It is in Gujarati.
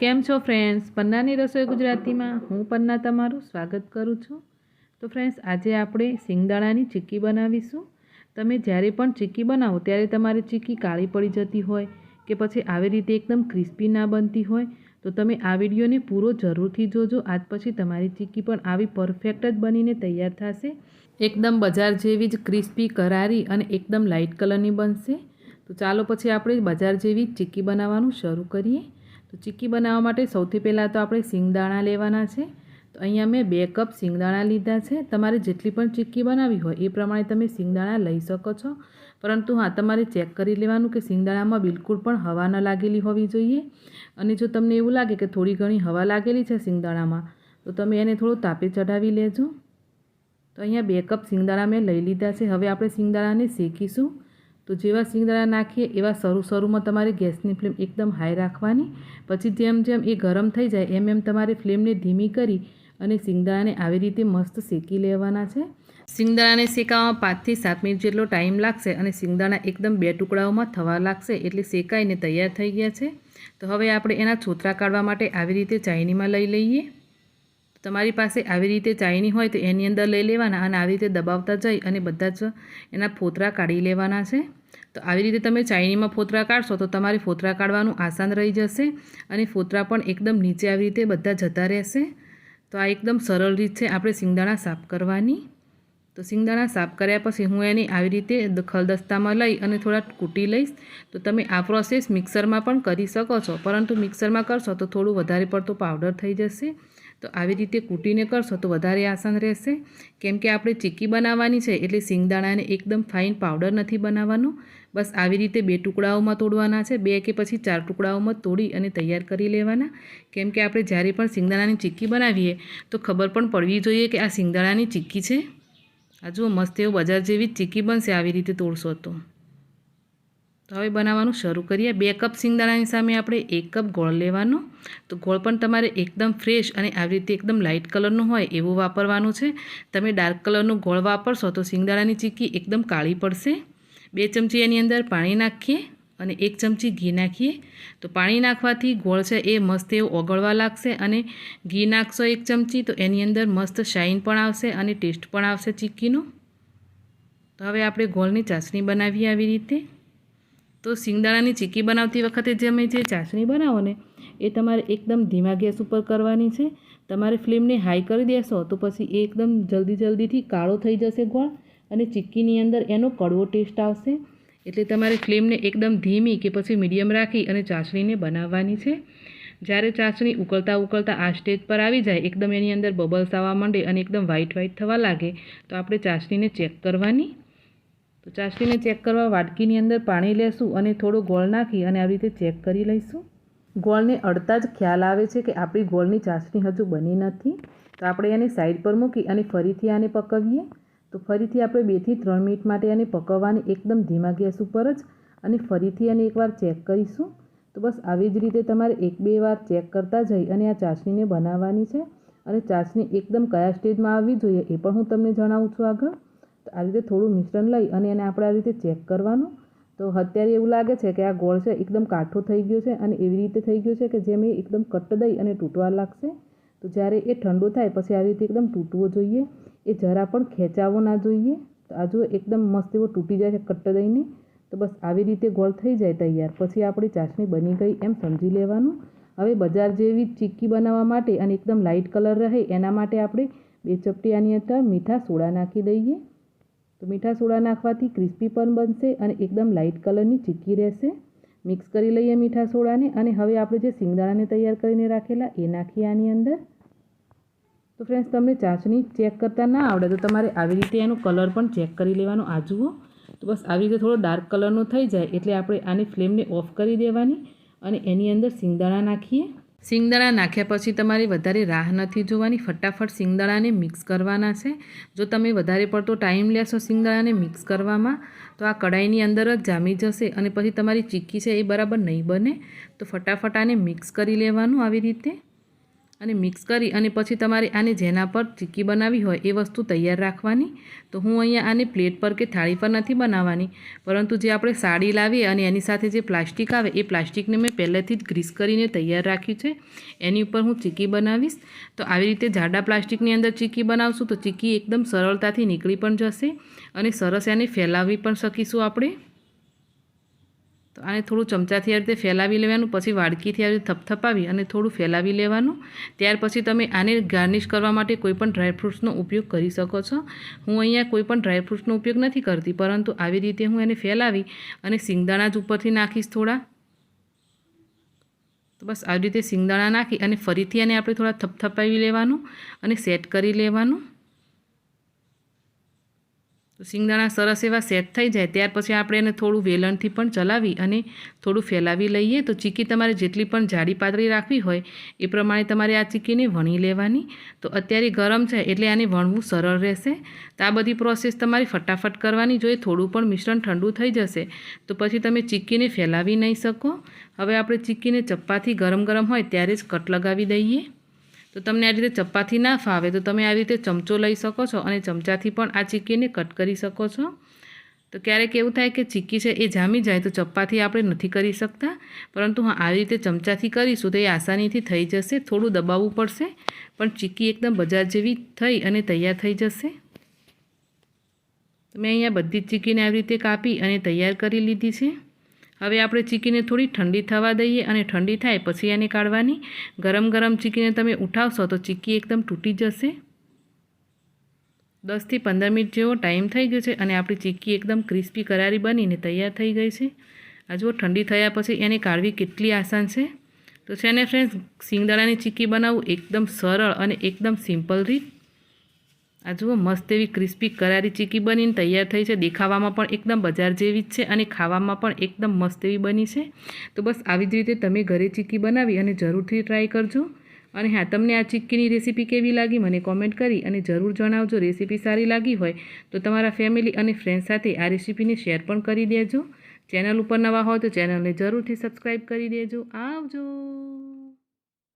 કેમ છો ફ્રેન્ડ્સ પન્નાની રસોઈ ગુજરાતીમાં. હું પન્ના તમારું સ્વાગત કરું છું. તો ફ્રેન્ડ્સ આજે આપણે સિંગદાણાની ચીક્કી બનાવીશું. તમે જ્યારે પણ ચીક્કી બનાવો, ત્યારે તમારી ચીક્કી કાળી પડી જતી હોય કે પછી આવી રીતે એકદમ ક્રિસ્પી ના બનતી હોય, તો તમે આ વિડીયોને પૂરો જરૂરથી જોજો. આજ પછી તમારી ચીક્કી પણ આવી પરફેક્ટ જ બનીને તૈયાર થશે. એકદમ બજાર જેવી જ ક્રિસ્પી કરારી અને એકદમ લાઇટ કલરની બનશે. તો ચાલો પછી આપણે બજાર જેવી ચીક્કી બનાવવાનું શરૂ કરીએ. તો ચીક્કી બનાવવા માટે સૌથી પહેલાં તો આપણે સિંગદાણા લેવાના છે. તો અહીંયા મેં બે કપ સિંગદાણા લીધા છે. તમારે જેટલી પણ ચીક્કી બનાવી હોય એ પ્રમાણે તમે સિંગદાણા લઈ શકો છો. પરંતુ હા, તમારે ચેક કરી લેવાનું કે સિંગદાણામાં બિલકુલ પણ હવા ન લાગેલી હોવી જોઈએ. અને જો તમને એવું લાગે કે થોડી ઘણી હવા લાગેલી છે સિંગદાણામાં, તો તમે એને થોડું તાપે ચઢાવી લેજો. તો અહીંયા બે કપ સિંગદાણા મેં લઈ લીધા છે. હવે આપણે સિંગદાણાને શેકીશું. તો જેવા સિંગદાણા નાખીએ, એવા શરૂ શરૂમાં તમારે ગેસની ફ્લેમ એકદમ હાઈ રાખવાની. પછી જેમ જેમ એ ગરમ થઈ જાય, એમ એમ તમારે ફ્લેમને ધીમી કરી અને સિંગદાણાને આવી રીતે મસ્ત શેકી લેવાના છે. સિંગદાણાને શેકાવામાં પાંચથી સાત મિનિટ જેટલો ટાઈમ લાગશે અને સિંગદાણા એકદમ બે ટુકડાઓમાં થવા લાગશે એટલે શેકાઈને તૈયાર થઈ ગયા છે. તો હવે આપણે એના છોતરા કાઢવા માટે આવી રીતે ચાઇનીમાં લઈ લઈએ. તમારી પાસે આવી રીતે ચાઇની હોય તો એની અંદર લઈ લેવાના અને આવી રીતે દબાવતા જઈ અને બધા જ એના ફોતરા કાઢી લેવાના છે. તો આવી રીતે તમે ચાઇનીમાં ફોતરા કાઢશો તો તમારે ફોતરા કાઢવાનું આસાન રહી જશે અને ફોતરા પણ એકદમ નીચે આવી રીતે બધા જતા રહેશે. તો આ એકદમ સરળ રીત છે આપણે સિંગદાણા સાફ કરવાની. તો સિંગદાણા સાફ કર્યા પછી હું એને આવી રીતે ખલદસ્તામાં લઈ અને થોડા કૂટી લઈશ. તો તમે આ પ્રોસેસ મિક્સરમાં પણ કરી શકો છો. પરંતુ મિક્સરમાં કરશો તો થોડું વધારે પડતો પાવડર થઈ જશે. તો આવી રીતે કૂટીને કરશો તો વધારે આસાન રહેશે. કેમ કે આપણે ચીક્કી બનાવવાની છે એટલે સિંગદાણાને એકદમ ફાઇન પાવડર નથી બનાવવાનો. બસ આવી રીતે બે ટુકડાઓમાં તોડવાના છે. બે કે પછી ચાર ટુકડાઓમાં તોડી અને તૈયાર કરી લેવાના. કેમ કે આપણે જ્યારે પણ સિંગદાણાની ચીક્કી બનાવીએ તો ખબર પણ પડવી જોઈએ કે આ સિંગદાણાની ચીક્કી છે. આ જુઓ, મસ્ત એવું બજાર જેવી જ ચીક્કી બનશે આવી રીતે તોડશો તો. તો હવે બનાવવાનું શરૂ કરીએ. બે કપ સિંગદાણાની સામે આપણે એક કપ ગોળ લેવાનો. તો ગોળ પણ તમારે એકદમ ફ્રેશ અને આવી રીતે એકદમ લાઇટ કલરનું હોય એવું વાપરવાનું છે. તમે ડાર્ક કલરનું ગોળ વાપરશો તો સિંગદાણાની ચીક્કી એકદમ કાળી પડશે. બે ચમચી એની અંદર પાણી નાખીએ અને એક ચમચી ઘી નાખીએ. તો પાણી નાખવાથી ગોળ છે એ મસ્ત એવું ઓગળવા લાગશે અને ઘી નાખશો એક ચમચી તો એની અંદર મસ્ત શાઇન પણ આવશે અને ટેસ્ટ પણ આવશે ચીક્કીનો તો હવે આપણે ગોળની ચાસણી બનાવીએ આવી રીતે. તો સિંગદાણાની ચીકી બનાવતી વખતે જે અમે જે ચાસણી બનાવો ને, એ તમારે એકદમ ધીમા ગેસ ઉપર કરવાની છે. તમારે ફ્લેમને હાઈ કરી દેશો તો પછી એ એકદમ જલ્દી જલ્દીથી કાળો થઈ જશે ગોળ અને ચીક્કીની અંદર એનો કડવો ટેસ્ટ આવશે. એટલે તમારે ફ્લેમને એકદમ ધીમી કે પછી મીડિયમ રાખી અને ચાસણીને બનાવવાની છે. જ્યારે ચાસણી ઉકળતા ઉકળતા આ સ્ટેજ પર આવી જાય, એકદમ એની અંદર બબલ્સ આવવા માંડે અને એકદમ વ્હાઈટ વ્હાઈટ થવા લાગે, તો આપણે ચાસણીને ચેક કરવાની તો ચાસણીને ચેક કરવા વાટકીની અંદર પાણી લેશું અને થોડો ગોળ નાખી અને આવી રીતે ચેક કરી લઈશું. ગોળને અડતા જ ખ્યાલ આવે છે કે આપણી ગોળની ચાસણી હજુ બની નથી. તો આપણે એને સાઈડ પર મૂકી અને ફરીથી આને પકવીએ. તો ફરીથી આપણે બેથી ત્રણ મિનિટ માટે આને પકવવાની એકદમ ધીમા ગેસ ઉપર જ અને ફરીથી આને એકવાર ચેક કરીશું. તો બસ આવી જ રીતે તમારે એક બે વાર ચેક કરતા જઈ અને આ ચાસણીને બનાવવાની છે. અને ચાસણી એકદમ કયા સ્ટેજમાં આવવી જોઈએ એ પણ હું તમને જણાવું છું આગળ. આ રીતે થોડું મિશ્રણ લઈ અને એને આપણે આ રીતે ચેક કરવાનું. તો અત્યારે એવું લાગે છે કે આ ગોળ છે એકદમ કાઠો થઈ ગયો છે અને એવી રીતે થઈ ગયો છે કે જેમ એ એકદમ કટ દઈ અને તૂટવા લાગશે. તો જ્યારે એ ઠંડો થાય પછી આવી રીતે એકદમ તૂટવો જોઈએ. એ જરા પણ ખેંચાવો ના જોઈએ. તો આ જો એકદમ મસ્ત એવો તૂટી જાય છે કટ્ટ દઈને તો બસ આવી રીતે ગોળ થઈ જાય તૈયાર. પછી આપણી ચાસણી બની ગઈ એમ સમજી લેવાનું. હવે બજાર જેવી ચીક્કી બનાવવા માટે અને એકદમ લાઇટ કલર રહે એના માટે આપણે બે ચપટી આની અંદર મીઠા સોડા નાખી દઈએ. તો મીઠા સોડા નાખવાથી ક્રિસ્પી પણ બનશે અને એકદમ લાઇટ કલરની ચીક્કી રહેશે. મિક્સ કરી લઈએ મીઠા સોડાને અને હવે આપણે જે સિંગદાણાને તૈયાર કરીને રાખેલા એ નાખીએ આની અંદર. તો ફ્રેન્ડ્સ તમને ચાસણી ચેક કરતાં ના આવડે તો તમારે આવી રીતે એનો કલર પણ ચેક કરી લેવાનો આ તો બસ આવી રીતે થોડો ડાર્ક કલરનો થઈ જાય એટલે આપણે આની ફ્લેમને ઓફ કરી દેવાની અને એની અંદર સિંગદાણા નાખીએ. સિંગદાણા નાખ્યા પછી તમારે વધારે રાહ નથી જોવાની. ફટાફટ સિંગદાણાને મિક્સ કરવાના છે. જો તમે વધારે પડતો ટાઈમ લેશો સિંગદાણાને મિક્સ કરવામાં, તો આ કડાઈની અંદર જ જામી જશે અને પછી તમારી ચીક્કી છે એ બરાબર નહીં બને. તો ફટાફટ આને મિક્સ કરી લેવાનું આવી રીતે. અને મિક્સ કરી અને પછી તમારે આને જેના પર ચીક્કી બનાવી હોય એ વસ્તુ તૈયાર રાખવાની. તો હું અહીંયા આને પ્લેટ પર કે થાળી પર નથી બનાવવાની. પરંતુ જે આપણે સાડી લાવીએ અને એની સાથે જે પ્લાસ્ટિક આવે, એ પ્લાસ્ટિકને મેં પહેલેથી જ ગ્રીસ કરીને તૈયાર રાખ્યું છે. એની ઉપર હું ચીક્કી બનાવીશ. તો આવી રીતે જાડા પ્લાસ્ટિકની અંદર ચીક્કી બનાવશું તો ચીક્કી એકદમ સરળતાથી નીકળી પણ જશે અને સરસ એને ફેલાવી પણ શકીશું આપણે. તો આને થોડું ચમચાથી આ રીતે ફેલાવી લેવાનું, પછી વાડકીથી આ રીતે થપથપાવી અને થોડું ફેલાવી લેવાનું. ત્યાર પછી તમે આને ગાર્નિશ કરવા માટે કોઈપણ ડ્રાયફ્રૂટ્સનો ઉપયોગ કરી શકો છો. હું અહીંયા કોઈપણ ડ્રાયફ્રૂટ્સનો ઉપયોગ નથી કરતી, પરંતુ આવી રીતે હું એને ફેલાવી અને સિંગદાણા જ ઉપરથી નાખીશ થોડા. તો બસ આવી રીતે સિંગદાણા નાખી અને ફરીથી એને આપણે થોડા થપથપાવી લેવાનું અને સેટ કરી લેવાનું. તો સિંગદાણા સરસ એવા સેટ થઈ જાય, ત્યાર પછી આપણે એને થોડું વેલણથી પણ ચલાવી અને થોડું ફેલાવી લઈએ. તો ચીકી તમારે જેટલી પણ જાડી પાતળી રાખવી હોય, એ પ્રમાણે તમારે આ ચીક્કીને વણી લેવાની. તો અત્યારે ગરમ છે એટલે આને વણવું સરળ રહેશે. તો આ બધી પ્રોસેસ તમારી ફટાફટ કરવાની. જોઈએ થોડું પણ મિશ્રણ ઠંડુ થઈ જશે, તો પછી તમે ચીક્કીને ફેલાવી નહીં શકો. હવે આપણે ચીકીને ચપ્પાથી ગરમ ગરમ હોય ત્યારે જ કટ લગાવી દઈએ. તો તમને આ રીતે ચપ્પાથી ના ફાવે તો તમે આવી રીતે ચમચો લઈ શકો છો અને ચમચાથી પણ આ ચીક્કીને કટ કરી શકો છો. તો ક્યારેક એવું થાય કે ચીક્કી છે એ જામી જાય તો ચપ્પાથી આપણે નથી કરી શકતા. પરંતુ હા, આવી રીતે ચમચાથી કરીશું તો એ આસાનીથી થઈ જશે, થોડું દબાવવું પડશે, પણ ચીક્કી એકદમ બજાર જેવી થઈ અને તૈયાર થઈ જશે. મેં અહીંયા બધી જ ચીક્કીને આવી રીતે કાપી અને તૈયાર કરી લીધી છે. હવે આપણે ચીકીને થોડી ઠંડી થવા દઈએ અને ઠંડી થાય પછી એને કાઢવાની. ગરમ ગરમ ચીકીને તમે ઉઠાવશો તો ચીક્કી એકદમ તૂટી જશે. દસથી પંદર મિનિટ જેવો ટાઈમ થઈ ગયો છે અને આપણી ચીકી એકદમ ક્રિસ્પી કરારી બનીને તૈયાર થઈ ગઈ છે. આ જુઓ, ઠંડી થયા પછી એને કાઢવી કેટલી આસાન છે. તો છે ને ફ્રેન્ડ્સ સિંગદાણાની ચીકી બનાવવું એકદમ સરળ અને એકદમ સિમ્પલ રીત. આ જુઓ, મસ્ત એવી ક્રિસ્પી કરારી ચીકી બનીને તૈયાર થઈ છે. દેખાવામાં પણ એકદમ બજાર જેવી જ છે અને ખાવામાં પણ એકદમ મસ્ત એવી બની છે. તો બસ આવી જ રીતે તમે ઘરે ચીકી બનાવી અને જરૂરથી ટ્રાય કરજો. અને હા, તમને આ ચીક્કીની રેસીપી કેવી લાગી મને કોમેન્ટ કરી અને જરૂર જણાવજો. રેસીપી સારી લાગી હોય તો તમારા ફેમિલી અને ફ્રેન્ડ સાથે આ રેસીપીને શેર પણ કરી દેજો. ચેનલ ઉપર નવા હોય તો ચેનલને જરૂરથી સબસ્ક્રાઈબ કરી દેજો. આવજો!